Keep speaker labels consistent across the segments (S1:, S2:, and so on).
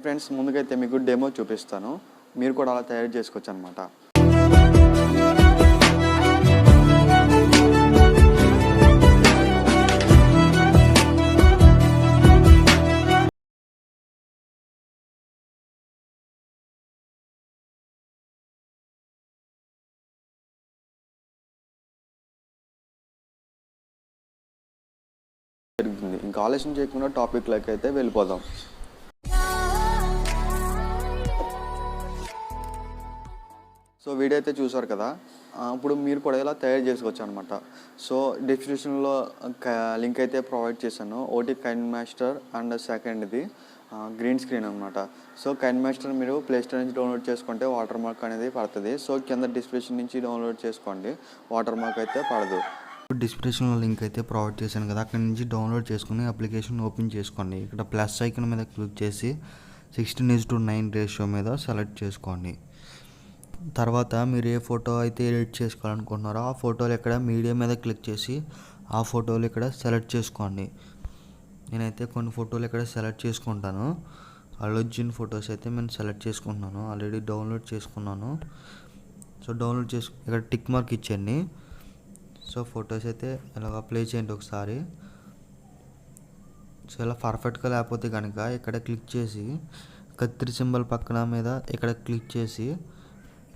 S1: Hi friends ముందుకైతే మీకు demo చూపిస్తాను. మీరు కూడా అలా తయారు చేసుకోవచ్చు అనమాట జరుగుతుంది. ఇంకా ఆలోచన చేయకుండా టాపిక్లోకి అయితే వెళ్ళిపోదాం. సో వీడియో అయితే చూసారు కదా. ఇప్పుడు మీరు కూడా ఇలా తయారు చేసుకోవచ్చు అనమాట సో డిస్క్రిప్షన్లో లింక్ అయితే ప్రొవైడ్ చేశాను. ఓటీ కైన్ మాస్టర్ అండ్ సెకండ్ ఇది గ్రీన్ స్క్రీన్ అనమాట సో కైన్ మాస్టర్ మీరు ప్లేస్టోర్ నుంచి డౌన్లోడ్ చేసుకుంటే వాటర్ మార్క్ అనేది పడుతుంది. సో కింద డిస్క్రిప్షన్ నుంచి డౌన్లోడ్ చేసుకోండి. వాటర్ మార్క్ అయితే పడదు.
S2: డిస్క్రిప్షన్లో లింక్ అయితే ప్రొవైడ్ చేశాను కదా. అక్కడ నుంచి డౌన్లోడ్ చేసుకుని అప్లికేషన్ ఓపెన్ చేసుకోండి. ఇక్కడ ప్లస్ ఐకన్ మీద క్లిక్ చేసి sixteen is to nine ratio మీద సెలెక్ట్ చేసుకోండి. తర్వాత మీరు ఏ ఫోటో అయితే ఎడిట్ చేసుకోవాలనుకుంటున్నారో ఆ ఫోటోలు ఇక్కడ మీడియా మీద క్లిక్ చేసి ఆ ఫోటోలు ఇక్కడ సెలెక్ట్ చేసుకోండి. నేనైతే కొన్ని ఫోటోలు ఇక్కడ సెలెక్ట్ చేసుకుంటాను. అల్లుజ్జిన్ ఫొటోస్ అయితే నేను సెలెక్ట్ చేసుకుంటున్నాను. ఆల్రెడీ డౌన్లోడ్ చేసుకున్నాను. సో డౌన్లోడ్ చేసు ఇక్కడ టిక్ మార్క్ ఇచ్చేయండి. సో ఫొటోస్ అయితే ఇలాగ ప్లే చేయండి ఒకసారి. సో ఇలా పర్ఫెక్ట్గా లేకపోతే కనుక ఇక్కడ క్లిక్ చేసి కత్తిరి సింబల్ పక్కన మీద ఇక్కడ క్లిక్ చేసి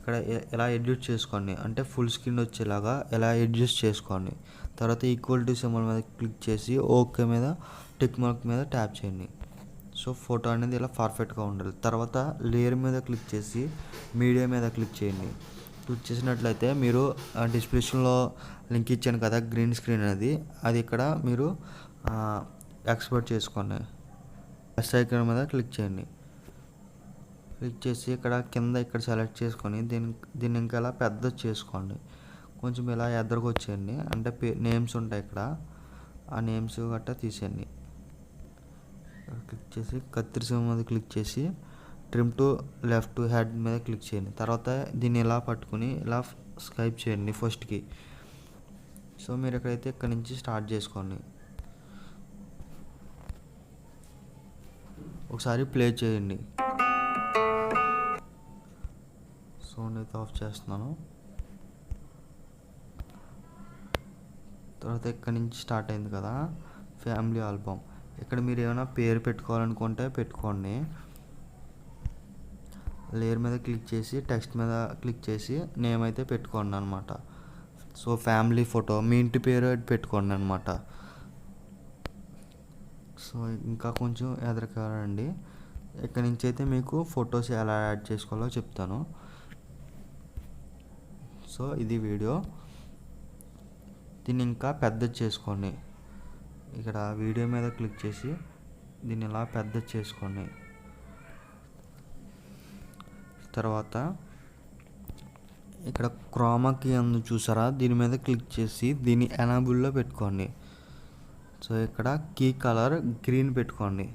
S2: ఇక్కడ ఎలా ఎడ్యూట్ చేసుకోండి? అంటే ఫుల్ స్క్రీన్ వచ్చేలాగా ఎలా అడ్జస్ట్ చేసుకోండి? తర్వాత ఈక్వల్ సింబల్ మీద క్లిక్ చేసి ఓకే మీద టిక్ మార్క్ మీద ట్యాప్ చేయండి. సో ఫోటో అనేది ఇలా పర్ఫెక్ట్గా ఉండాలి. తర్వాత లేయర్ మీద క్లిక్ చేసి మీడియా మీద క్లిక్ చేయండి. క్లిక్ చేసినట్లయితే మీరు డిస్క్రిప్షన్లో లింక్ ఇచ్చాను కదా గ్రీన్ స్క్రీన్ అనేది అది ఇక్కడ మీరు ఎక్స్పోర్ట్ చేసుకోండి. ఎస్ ఐకాన్ మీద క్లిక్ చేయండి. క్లిక్ చేసి ఇక్కడ కింద ఇక్కడ సెలెక్ట్ చేసుకొని దీని దీన్ని ఇంకా ఇలా పెద్ద చేసుకోండి. కొంచెం ఇలా ఎద్దరికి వచ్చేయండి. అంటే పే నేమ్స్ ఉంటాయి ఇక్కడ. ఆ నేమ్స్ గట్టా తీసేయండి. క్లిక్ చేసి కత్తిరి మీద క్లిక్ చేసి ట్రిమ్ టు లెఫ్ట్ హెడ్ మీద క్లిక్ చేయండి. తర్వాత దీన్ని ఇలా పట్టుకుని ఇలా స్కైప్ చేయండి ఫస్ట్కి సో మీరు ఎక్కడైతే ఇక్కడ నుంచి స్టార్ట్ చేసుకోండి. ఒకసారి ప్లే చేయండి. సౌండ్ అయితే ఆఫ్ చేస్తున్నాను. తర్వాత ఇక్కడ నుంచి స్టార్ట్ అయింది కదా ఫ్యామిలీ ఆల్బమ్. ఇక్కడ మీరు ఏమైనా పేరు పెట్టుకోవాలనుకుంటే పెట్టుకోండి. లేయర్ మీద క్లిక్ చేసి టెక్స్ట్ మీద క్లిక్ చేసి నేమ్ అయితే పెట్టుకోండి అనమాట సో ఫ్యామిలీ ఫోటో మీ ఇంటి పేరు పెట్టుకోండి అనమాట సో ఇంకా కొంచెం ఎదరకాలండి ఇక్కడ నుంచి అయితే మీకు ఫొటోస్ ఎలా యాడ్ చేసుకోవాలో చెప్తాను. సో ఇది వీడియో. దీన్ని ఇంకా పెద్ద చేసుకోండి. ఇక్కడ వీడియో మీద క్లిక్ చేసి దీన్ని ఇలా పెద్ద చేసుకోండి. తర్వాత ఇక్కడ క్రోమాకి అందు చూసారా? దీని మీద క్లిక్ చేసి దీన్ని ఎనాబుల్లో పెట్టుకోండి. సో ఇక్కడ కీ కలర్ గ్రీన్ పెట్టుకోండి.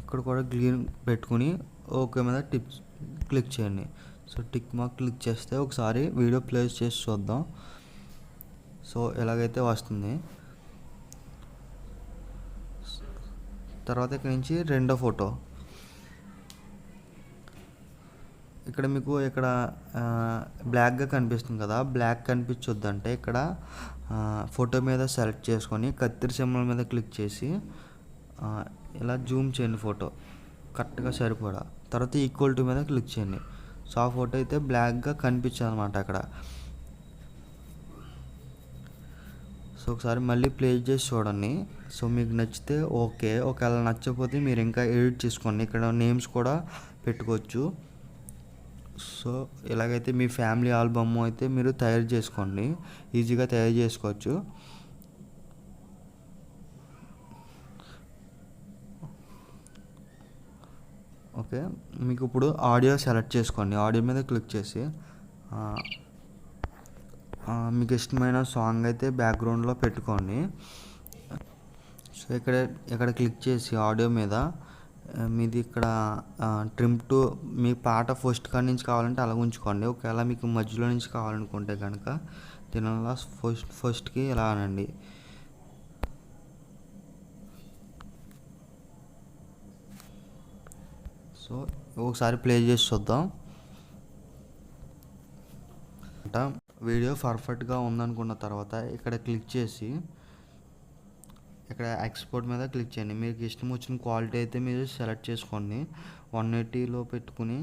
S2: ఇక్కడ కూడా గ్రీన్ పెట్టుకుని ఓకే మీద టిప్స్ క్లిక్ చేయండి. సో టిక్ మార్క్ క్లిక్ చేస్తే ఒకసారి వీడియో ప్లేస్ చేసి చూద్దాం. సో ఎలాగైతే వస్తుంది. తర్వాత ఇక్కడ నుంచి రెండో ఫోటో. ఇక్కడ మీకు ఇక్కడ బ్లాక్గా కనిపిస్తుంది కదా బ్లాక్ కనిపించొద్దంటే ఇక్కడ ఫోటో మీద సెలెక్ట్ చేసుకొని కత్తిరి సింబల్ మీద క్లిక్ చేసి ఇలా జూమ్ చేయండి ఫోటో. కరెక్ట్గా సరిపడా. తర్వాత ఈక్వల్ టు మీద క్లిక్ చేయండి. సో ఆ ఫోటో అయితే బ్లాక్గా కనిపించింది అనమాట అక్కడ. సో ఒకసారి మళ్ళీ ప్లే చేసి చూడండి. సో మీకు నచ్చితే ఓకే. ఒకవేళ నచ్చకపోతే మీరు ఇంకా ఎడిట్ చేసుకోండి. ఇక్కడ నేమ్స్ కూడా పెట్టుకోవచ్చు. సో ఇలాగైతే మీ ఫ్యామిలీ ఆల్బమ్ అయితే మీరు తయారు చేసుకోండి. ఈజీగా తయారు చేసుకోవచ్చు. ఓకే. మీకు ఇప్పుడు ఆడియో సెలెక్ట్ చేసుకోండి. ఆడియో మీద క్లిక్ చేసి మీకు ఇష్టమైన సాంగ్ అయితే బ్యాక్గ్రౌండ్లో పెట్టుకోండి. సో ఇక్కడ ఇక్కడ క్లిక్ చేసి ఆడియో మీద మీది ఇక్కడ ట్రిమ్ టు మీ పాట ఫస్ట్ కాడి నుంచి కావాలంటే అలా ఉంచుకోండి. ఒకవేళ మీకు మధ్యలో నుంచి కావాలనుకుంటే కనుక దీనివల్ల ఫస్ట్ ఫస్ట్కి ఇలా అనండి. సో ఒకసారి ప్లే చేసి చూద్దాం. అంట వీడియో పర్ఫెక్ట్గా ఉందనుకున్న తర్వాత ఇక్కడ క్లిక్ చేసి ఇక్కడ ఎక్స్పోర్ట్ మీద క్లిక్ చేయండి. మీకు ఇష్టం వచ్చిన క్వాలిటీ అయితే మీరు సెలెక్ట్ చేసుకోండి. వన్ ఎయిటీలో పెట్టుకుని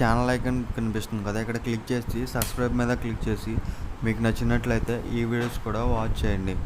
S2: ఛానల్ ఐకన్ కనిపిస్తుంది కదా ఇక్కడ క్లిక్ చేసి సబ్స్క్రైబ్ మీద క్లిక్ చేసి మీకు నచ్చినట్లయితే ఈ వీడియోస్ కూడా వాచ్ చేయండి.